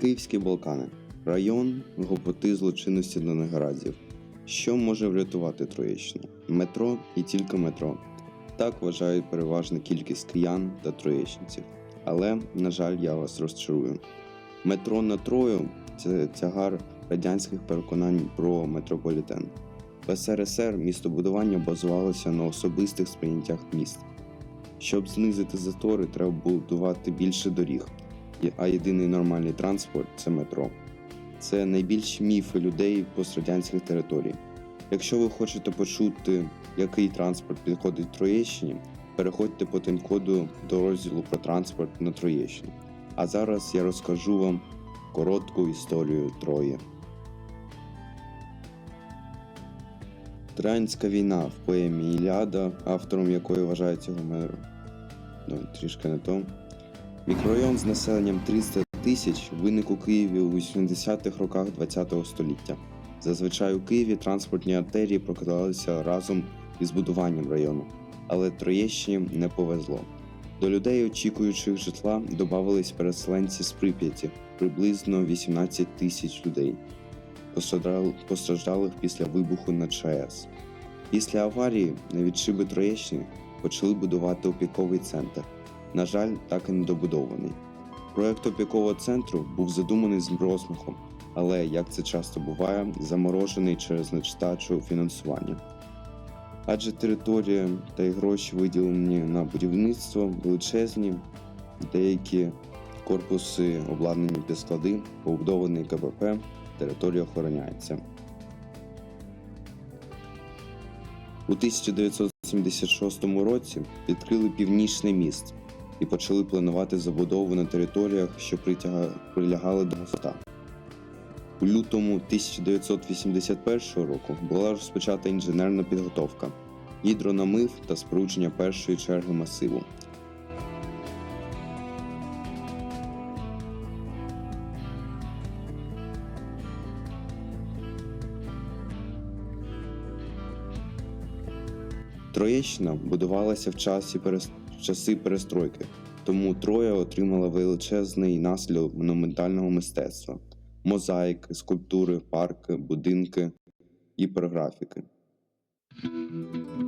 Київські Балкани район гопоти злочинності до негараздів. Що може врятувати Троєщину? Метро і тільки метро. Так вважають переважна кількість киян та троєщинців. Але, на жаль, я вас розчарую. Метро на Трою це тягар радянських переконань про метрополітен. В СРСР містобудування базувалося на особистих сприйняттях міст. Щоб знизити затори, треба будувати більше доріг, а єдиний нормальний транспорт це метро. Це найбільші міфи людей пострадянських територій. Якщо ви хочете почути, який транспорт підходить Троєщині, переходьте по тайм-коду до розділу про транспорт на Троєщині. А зараз я розкажу вам коротку історію Трої. Троянська війна в поемі Іліада, автором якої вважається Гомер. Ну, трішки не то. Мікрорайон з населенням 300 тисяч виник у Києві у 80-х роках ХХ століття. Зазвичай у Києві транспортні артерії прокладалися разом із будуванням району, але Троєщині не повезло. До людей, очікуючих житла, додавались переселенці з Прип'яті, приблизно 18 тисяч людей, постраждалих після вибуху на ЧАЕС. Після аварії на відшиби Троєщини почали будувати опіковий центр. На жаль, так і не добудований. Проект опікового центру був задуманий з розмахом, але, як це часто буває, заморожений через нестачу фінансування. Адже територія та й гроші виділені на будівництво величезні, деякі корпуси обладнані під склади, побудований КПП, територія охороняється. У 1976 році відкрили північний міст і почали планувати забудову на територіях, що прилягали до моста. У лютому 1981 року була розпочата інженерна підготовка, гідронамив та спорудження першої черги масиву. Троєщина будувалася в часі перес- часи перестройки, тому Троя отримала величезний наслідок монументального мистецтва: мозаїки, скульптури, парки, будинки, і На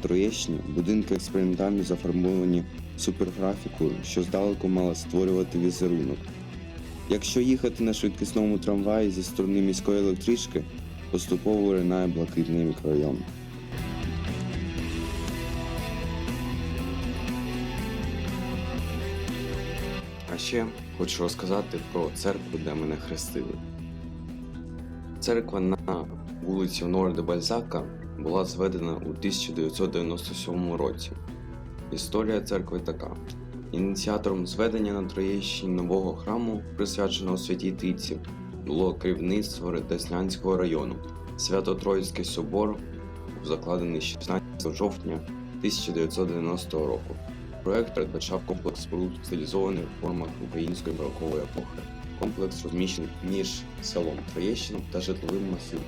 Троєщині будинки експериментально зафарбовані суперграфікою, що здалеку мала створювати візерунок. Якщо їхати на швидкісному трамваї зі сторони міської електрички, поступово виринає блакитний мікрорайон. А ще хочу розказати про церкву, де мене хрестили. Церква на вулиці Онора де Бальзака була зведена у 1997 році. Історія церкви така: ініціатором зведення на Троєщині нового храму, присвяченого Святій Трійці, було керівництво Деснянського району. Свято-Троїцький собор був закладений 16 жовтня 1990 року. Проект передбачав комплекс споруд в формах української барокової епохи. Комплекс розміщений між селом Троєщина та житловим масивом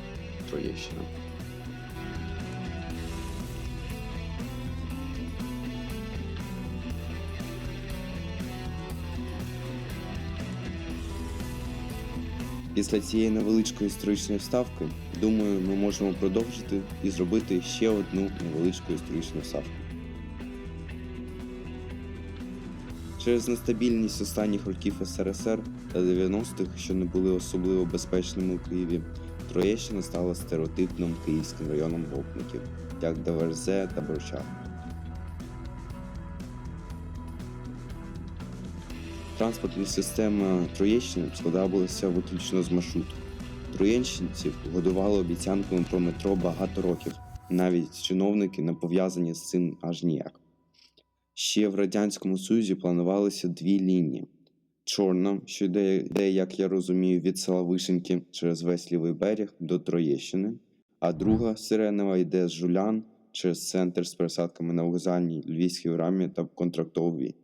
Троєщина. Після цієї невеличкої історичної вставки, думаю, ми можемо продовжити і зробити ще одну невеличку історичну вставку. Через нестабільність останніх років СРСР та 90-х, що не були особливо безпечними у Києві, Троєщина стала стереотипним київським районом гопників, як ДВРЗ та Борчак. Транспортна система Троєщини складалася виключно з маршруту. Троєщинців годували обіцянками про метро багато років, навіть чиновники не пов'язані з цим аж ніяк. Ще в Радянському Союзі планувалися дві лінії чорна, що йде, як я розумію, від села Вишеньки через весь лівий берег до Троєщини, а друга сиренева йде з Жулян через центр з пересадками на вокзальній Львівській рамі та контрактовій.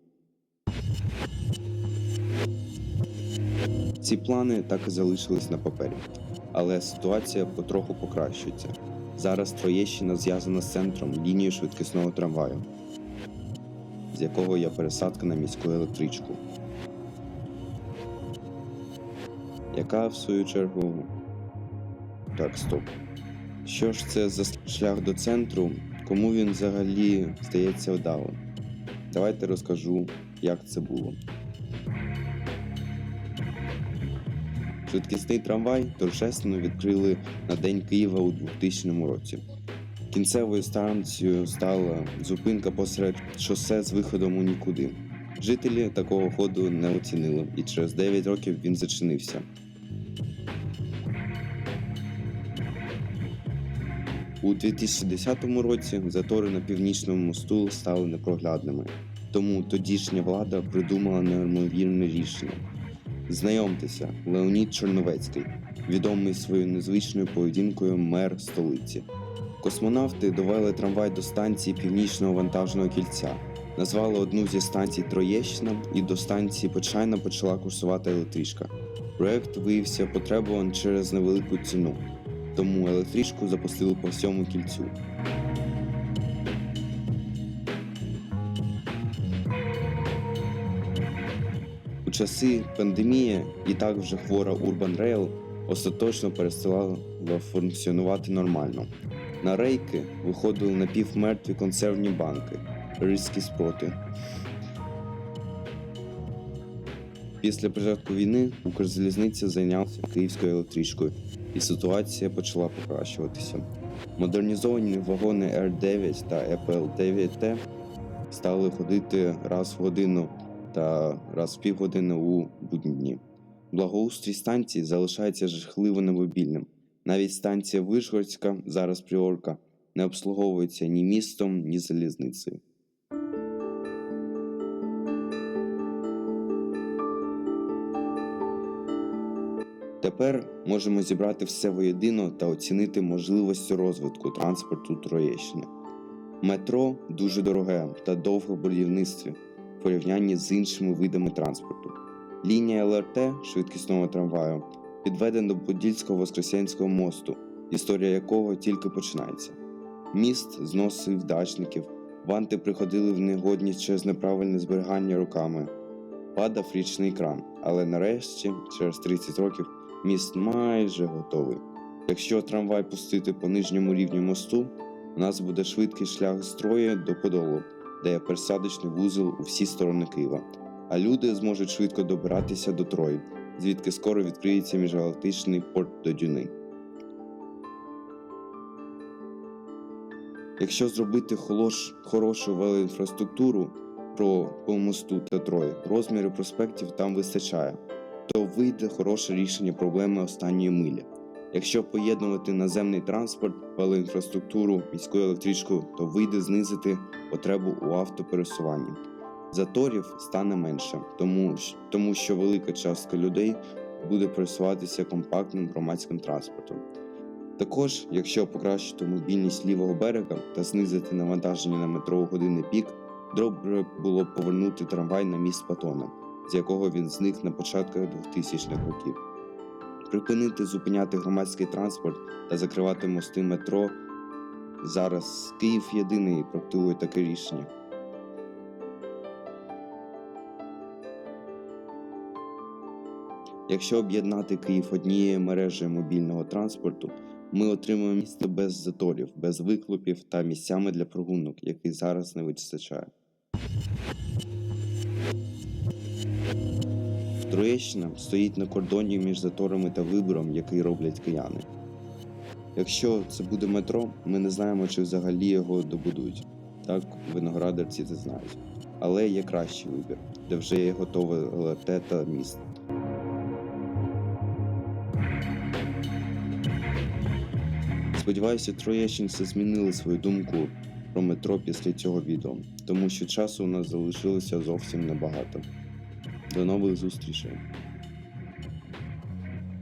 Ці плани так і залишились на папері, але ситуація потроху покращується. Зараз Троєщина зв'язана з центром лінією швидкісного трамваю, з якого є пересадка на міську електричку, яка в свою чергу. Так, стоп. Що ж це за шлях до центру? Кому він взагалі здається вдалим? Давайте розкажу, як це було. Швидкісний трамвай торжественно відкрили на День Києва у 2000 році. Кінцевою станцією стала зупинка посеред шосе з виходом у нікуди. Жителі такого ходу не оцінили, і через 9 років він зачинився. У 2010 році затори на північному мосту стали непроглядними, тому тодішня влада придумала неймовірне рішення. Знайомтеся, Леонід Чорновецький, відомий своєю незвичною поведінкою мер столиці. Космонавти довели трамвай до станції північного вантажного кільця, назвали одну зі станцій Троєщина, і до станції Почайна почала курсувати електричка. Проект виявився потребуван через невелику ціну, тому електричку запустили по всьому кільцю. Часи пандемії і так вже хвора Urban Rail остаточно перестала функціонувати нормально. На рейки виходили напівмертві консервні банки, ризькі спроти. Після початку війни Укрзалізниця зайнявся київською електричкою, і ситуація почала покращуватися. Модернізовані вагони R9 та EPL9T стали ходити раз в годину та раз в півгодини у будні дні. Благоустрій станції залишається жахливо невибільним. Навіть станція Вишгородська, зараз Пріорка, не обслуговується ні містом, ні залізницею. Тепер можемо зібрати все воєдино та оцінити можливості розвитку транспорту Троєщини. Метро дуже дороге та довге в будівництві порівнянні з іншими видами транспорту. Лінія ЛРТ швидкісного трамваю підведена до Подільського Воскресенського мосту, історія якого тільки починається. Міст зносив дачників, ванти приходили в негодність через неправильне зберігання руками. Падав річний кран, але нарешті, через 30 років, міст майже готовий. Якщо трамвай пустити по нижньому рівню мосту, у нас буде швидкий шлях з до Подолу, де пересадочний вузол у всі сторони Києва. А люди зможуть швидко добиратися до Трої, звідки скоро відкриється міжгалактичний порт до Дюни. Якщо зробити холош, хорошу велоінфраструктуру про по мосту та Трої, розміру проспектів там вистачає, то вийде хороше рішення проблеми останньої милі. Якщо поєднувати наземний транспорт, велоінфраструктуру, міську електричку, то вийде знизити потребу у автопересуванні. Заторів стане менше, тому, тому що велика частка людей буде пересуватися компактним громадським транспортом. Також, якщо покращити мобільність лівого берега та знизити навантаження на метро години пік, добре було б повернути трамвай на міст Патона, з якого він зник на початках 2000-х років. Припинити зупиняти громадський транспорт та закривати мости метро. Зараз Київ єдиний практикує таке рішення. Якщо об'єднати Київ однією мережею мобільного транспорту, ми отримаємо місто без заторів, без вихлопів та місцями для прогулянок, яких зараз не вистачає. Троєщина стоїть на кордоні між заторами та вибором, який роблять кияни. Якщо це буде метро, ми не знаємо, чи взагалі його добудують. Так, виноградарці це знають. Але є кращий вибір, де вже є готове ЛРТ та міст. Сподіваюся, троєщинці змінили свою думку про метро після цього відео, тому що часу у нас залишилося зовсім небагато. До нових зустрічей.